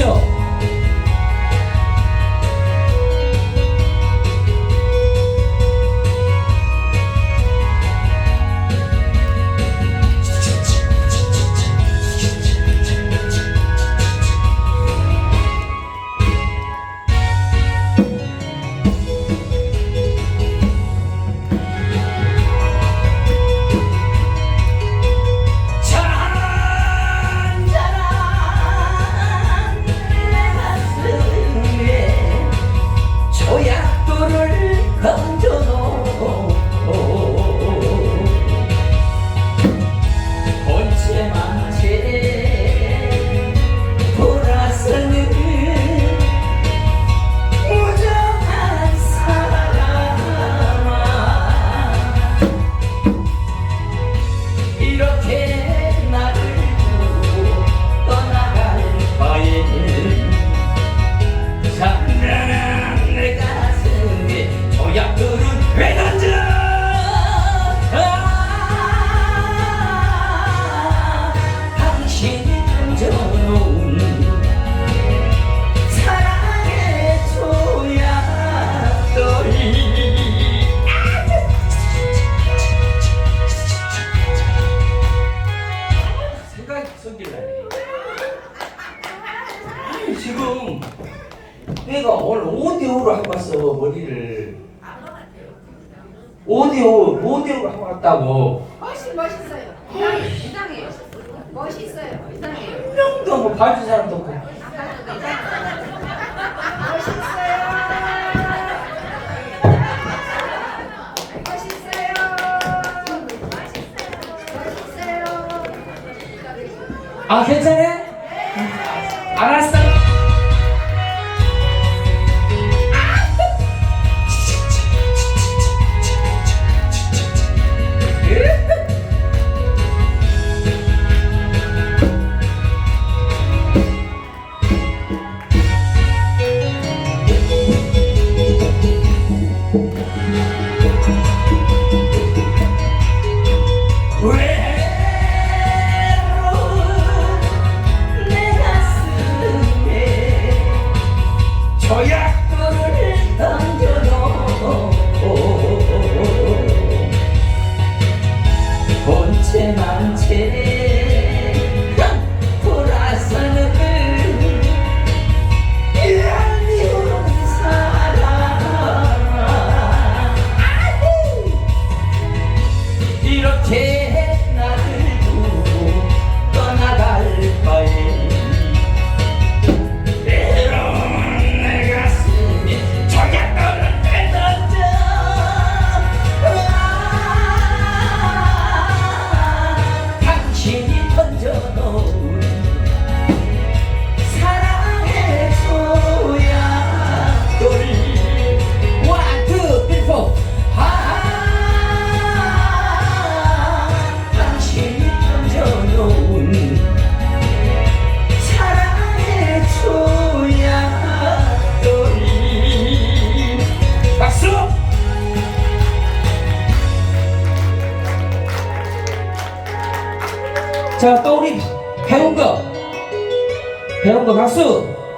가시죠. 아니, 지금 내가 오늘 오디오로 하고 왔어 머리를. 오디오 오디오로 하고 왔다고. 훨씬 멋있어요. 이상해요. 이상해요. 멋있어요. 이상해요. 한 명도 뭐 봐준 사람도 없고. 멋있어요. 아 괜찮아? 알았어. yo no. 자, 또 우리 배운 거 배운 거 박수!